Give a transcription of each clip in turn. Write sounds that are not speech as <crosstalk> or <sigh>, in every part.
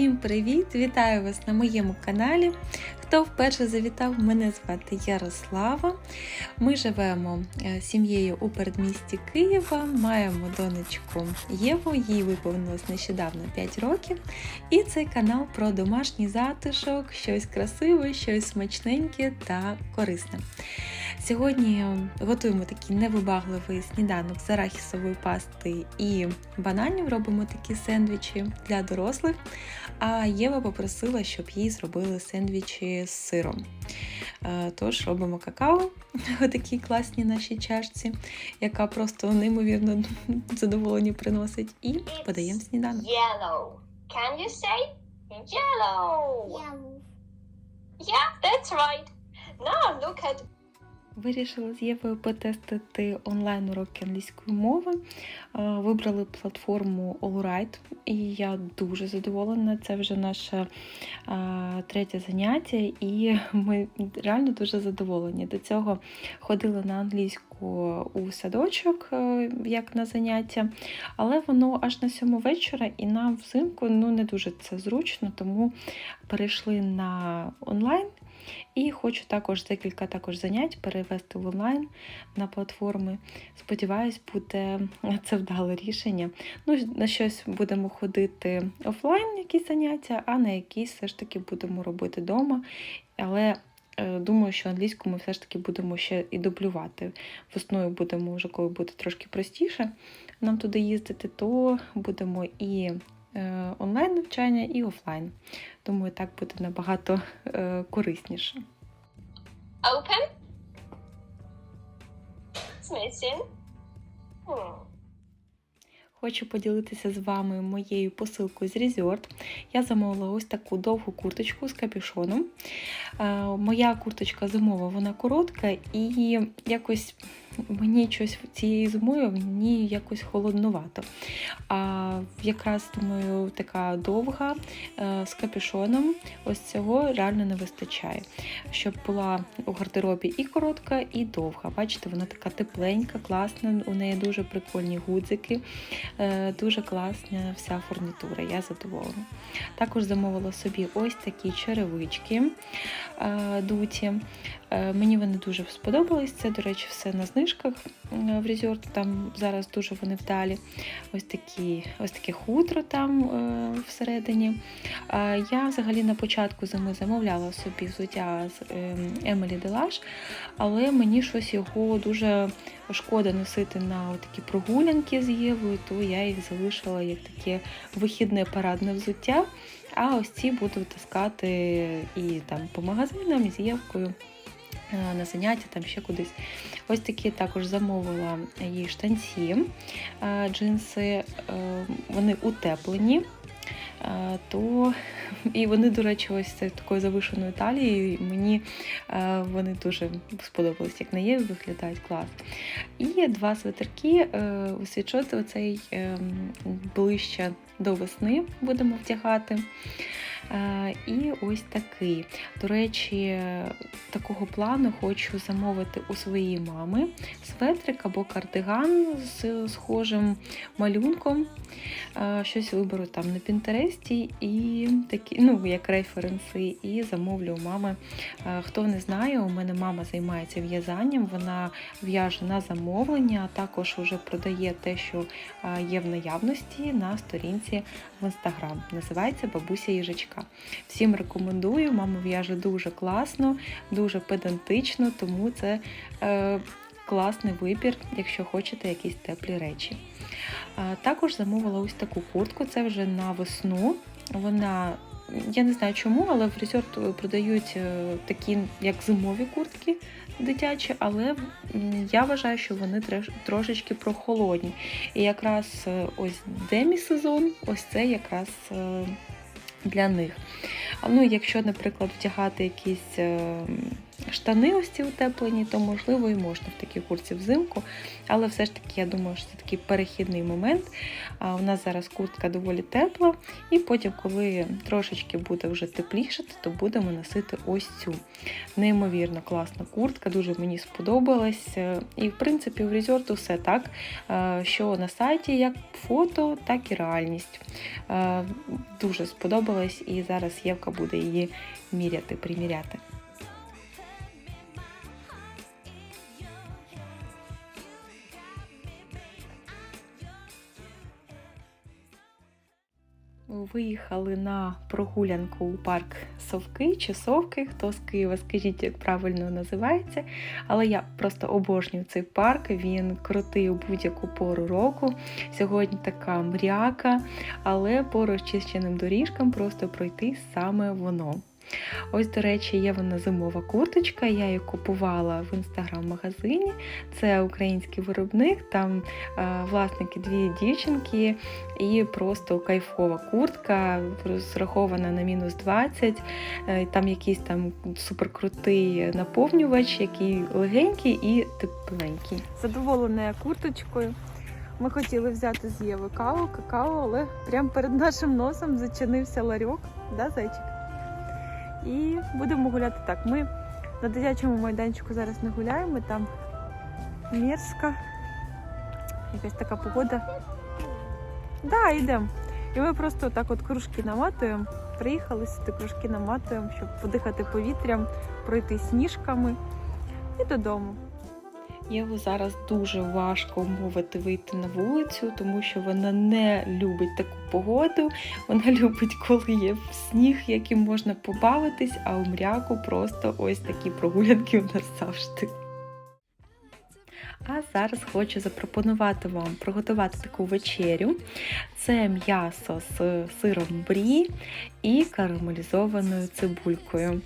Всім привіт! Вітаю вас на моєму каналі. Хто вперше завітав, мене звати Ярослава. Ми живемо е, сім'єю у передмісті Києва, маємо донечку Єву, їй виповнилось нещодавно 5 років. І цей канал про домашній затишок, щось красиве, щось смачненьке та корисне. Сьогодні готуємо такий невибагливий сніданок з арахісової пасти і бананів. Робимо такі сендвічі для дорослих. А Єва попросила, щоб їй зробили сендвічі з сиром. Е, Тож робимо какао у такій класній нашій чашці, яка просто неймовірно задоволення приносить. І подаємо сніданок. Yellow. Can you say yellow? Yellow. Yeah, that's right. Now look at Вирішила з Євою потестити онлайн уроки англійської мови. Е, Вибрали платформу Allright, і я дуже задоволена. Це вже наше е, третє заняття, і <laughs> ми реально дуже задоволені. До цього ходили на англійську у садочок, е, як на заняття, але воно аж на сьому вечора, і нам взимку ну, не дуже це зручно, тому перейшли на онлайн. І хочу також декілька також занять перевести в онлайн на платформи. Сподіваюсь, буде це вдале рішення. Ну, на щось будемо ходити офлайн, якісь заняття, а на якісь все ж таки будемо робити вдома. Але е, думаю, що англійську ми все ж таки будемо ще і дублювати. Весною будемо вже коли буде трошки простіше нам туди їздити, то будемо і е, онлайн навчання, і офлайн. Думаю, так буде набагато е, корисніше. open. Hmm. Хочу поділитися з вами моєю посилкою з Resort. Я замовила ось таку довгу курточку з капюшоном. Е, Моя курточка зимова, вона коротка, і якось мені щось цією зимою мені якось холоднувато. А якраз думаю, така довга е, з капюшоном, ось цього реально не вистачає. Щоб була у гардеробі і коротка, і довга. Бачите, вона така тепленька, класна, у неї дуже прикольні гудзики. Е, Дуже класна вся фурнітура, я задоволена. Також замовила собі ось такі черевички е, дуті. Мені вони дуже сподобались. Це, до речі, все на знижках е, в Resort, Там зараз дуже вони вдалі. Ось такі, ось таке хутро там е, всередині. Е, Я взагалі на початку зими замовляла собі взуття з Емелі Делаш, але мені щось його дуже шкода носити на такі прогулянки з Євою, то я їх залишила як таке вихідне парадне взуття. А ось ці буду таскати і там по магазинам з Євкою на заняття, там ще кудись. Ось такі також замовила їй штанці, е, джинси, е, вони утеплені. Е, То <laughs> і вони, до речі, ось з такою завишеною талією. Мені е, вони дуже сподобались, як на Єві виглядають клас. І два свитерки е, у світшот оцей е, ближче до весни будемо вдягати. Е, І ось такий. До речі, такого плану хочу замовити у своєї мами светрик або кардиган з схожим малюнком. Е, Щось виберу там на Пінтересті і такі, ну, як референси, і замовлю у мами. Е, Хто не знає, у мене мама займається в'язанням, вона в'яже на замовлення, а також вже продає те, що є в наявності на сторінці в інстаграм. Називається Бабуся їжачка. Всім рекомендую, мама в'яже дуже класно, дуже педантично, тому це е, класний вибір, якщо хочете якісь теплі речі. Е, також замовила ось таку куртку, це вже на весну. Вона, я не знаю чому, але в Resort продають е, такі, як зимові куртки дитячі, але я вважаю, що вони трошечки прохолодні. І якраз е, ось демі-сезон, ось це якраз е, для них. Ну, якщо, наприклад, вдягати якісь е, штани ось ці утеплені, то можливо і можна в такій куртці взимку. Але все ж таки, я думаю, що це такий перехідний момент. А у нас зараз куртка доволі тепла, і потім, коли трошечки буде вже тепліше, то будемо носити ось цю неймовірно класна куртка. Дуже мені сподобалась. Е, І в принципі в резорту все так, е, що на сайті як фото, так і реальність. Е, Дуже сподобалась, і зараз Євка буде її міряти, приміряти. Виїхали на прогулянку у парк Совки чи Совки. Хто з Києва, скажіть, як правильно називається. Але я просто обожнюю цей парк. Він крутий у будь-яку пору року. Сьогодні така мряка, але по розчищеним доріжкам просто пройти саме воно. Ось, до речі, є вона зимова курточка. Я її купувала в інстаграм-магазині. Це український виробник, там е, власники дві дівчинки, і просто кайфова куртка, розрахована на мінус 20. Е, Там якийсь там суперкрутий наповнювач, який легенький і тепленький. Задоволена курточкою. Ми хотіли взяти з Єви каву, какао, але прямо перед нашим носом зачинився ларьок, да, зайчик? І будемо гуляти так. Ми на дитячому майданчику зараз не гуляємо, там мерзка, якась така погода. Да, йдемо. І ми просто так от кружки наматуємо. Приїхали сюди, кружки наматуємо, щоб подихати повітрям, пройти сніжками і додому. Єву зараз дуже важко мовити вийти на вулицю, тому що вона не любить таку погоду. Вона <laughs> любить, коли є сніг, яким можна побавитись, а у мряку просто ось такі прогулянки у нас завжди. А зараз хочу запропонувати вам приготувати таку вечерю. Це м'ясо з сиром брі і карамелізованою цибулькою.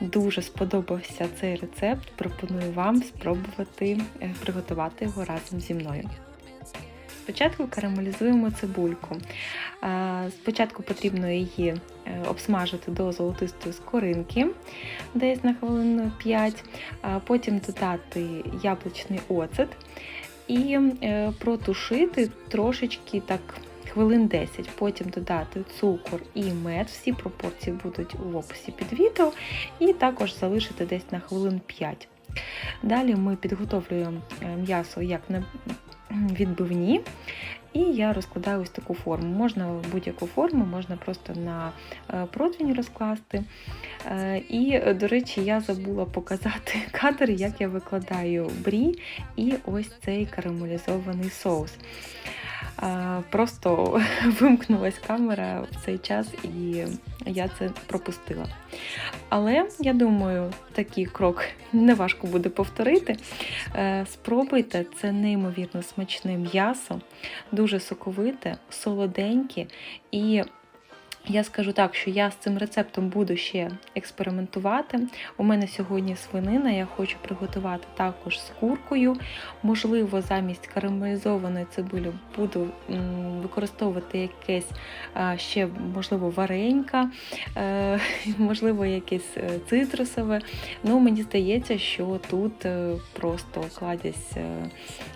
Дуже сподобався цей рецепт. Пропоную вам спробувати е, приготувати його разом зі мною. Спочатку карамелізуємо цибульку. Спочатку потрібно її е, обсмажити до золотистої скоринки, десь на хвилину 5, а потім додати яблучний оцет і е, протушити трошечки так. Хвилин 10, потім додати цукор і мед, всі пропорції будуть в описі під відео, і також залишити десь на хвилин 5. Далі ми підготовлюємо е, м'ясо як на відбивні, і я розкладаю ось таку форму. Можна будь-яку форму, можна просто на е, противень розкласти. Е, І, до речі, я забула показати <laughs> кадр, як я викладаю брі і ось цей карамелізований соус. Просто <laughs> вимкнулась камера в цей час, і я це пропустила. Але я думаю, такий крок <laughs> не важко буде повторити. Е, Спробуйте, це неймовірно смачне м'ясо, дуже соковите, солоденьке і. Я скажу так, що я з цим рецептом буду ще експериментувати. У мене сьогодні свинина, я хочу приготувати також з куркою. Можливо, замість карамелізованої цибулі буду використовувати якесь ще, можливо, варенька, е, <laughs> можливо, якесь е, цитрусове. Ну, мені здається, що тут е, просто кладязь е,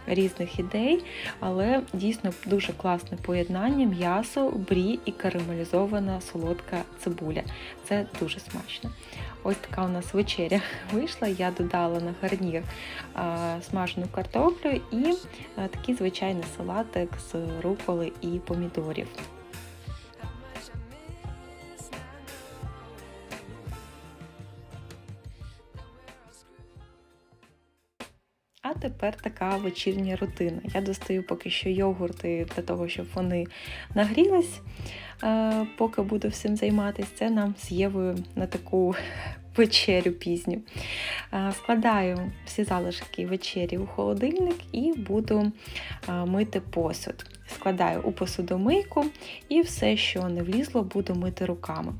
різних ідей, але дійсно дуже класне поєднання м'ясо, брі і карамелізована солодка цибуля. Це дуже смачно. Ось така у нас вечеря <laughs> вийшла. Я додала на гарнір смажену картоплю і такий звичайний салатик з руколи і помідорів. Тепер така вечірня рутина. Я достаю поки що йогурти для того, щоб вони нагрілись, е, поки буду всім займатися. Це нам з Євою на таку вечерю пізню. Е, Складаю всі залишки вечері у холодильник і буду е, мити посуд. Складаю у посудомийку і все, що не влізло, буду мити руками.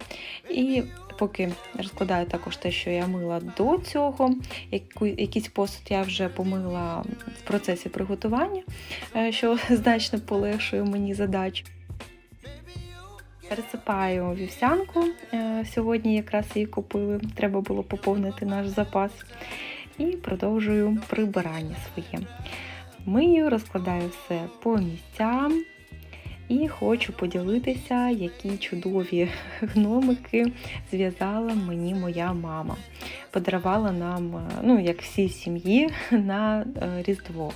І поки розкладаю також те, що я мила до цього, якийсь посуд я вже помила в процесі приготування, е, що <laughs> значно полегшує мені задачу. Пересипаю вівсянку. Е, Сьогодні якраз її купили. Треба було поповнити наш запас. І продовжую прибирання своє. Мию, розкладаю все по місцям. І хочу поділитися, які чудові <laughs> гномики зв'язала мені моя мама. Подарувала нам, е, ну як всій сім'ї, <laughs> на е, Різдво.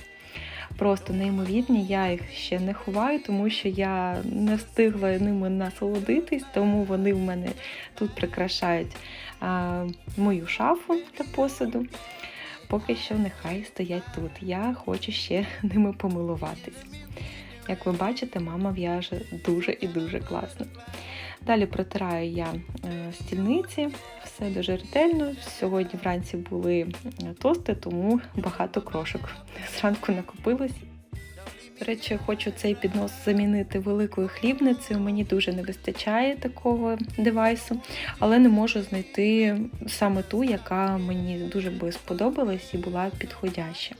Просто неймовірні, я їх ще не ховаю, тому що я не встигла ними насолодитись, тому вони в мене тут прикрашають а, мою шафу для посуду. Поки що нехай стоять тут. Я хочу ще <laughs> ними помилуватись. Як ви бачите, мама в'яже дуже і дуже класно. Далі протираю я е, стільниці, все дуже ретельно. Сьогодні вранці були тости, тому багато крошок. Зранку накопилось. До речі, хочу цей піднос замінити великою хлібницею. Мені дуже не вистачає такого девайсу, але не можу знайти саме ту, яка мені дуже би сподобалась і була підходяща.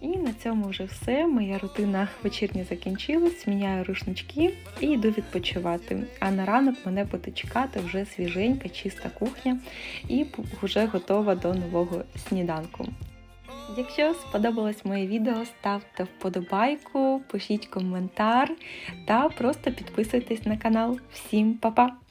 І на цьому вже все. Моя рутина вечірня закінчилась, міняю рушнички і йду відпочивати. А на ранок мене буде чекати вже свіженька, чиста кухня і вже готова до нового сніданку. Якщо сподобалось моє відео, ставте вподобайку, пишіть коментар та просто підписуйтесь на канал. Всім па-па!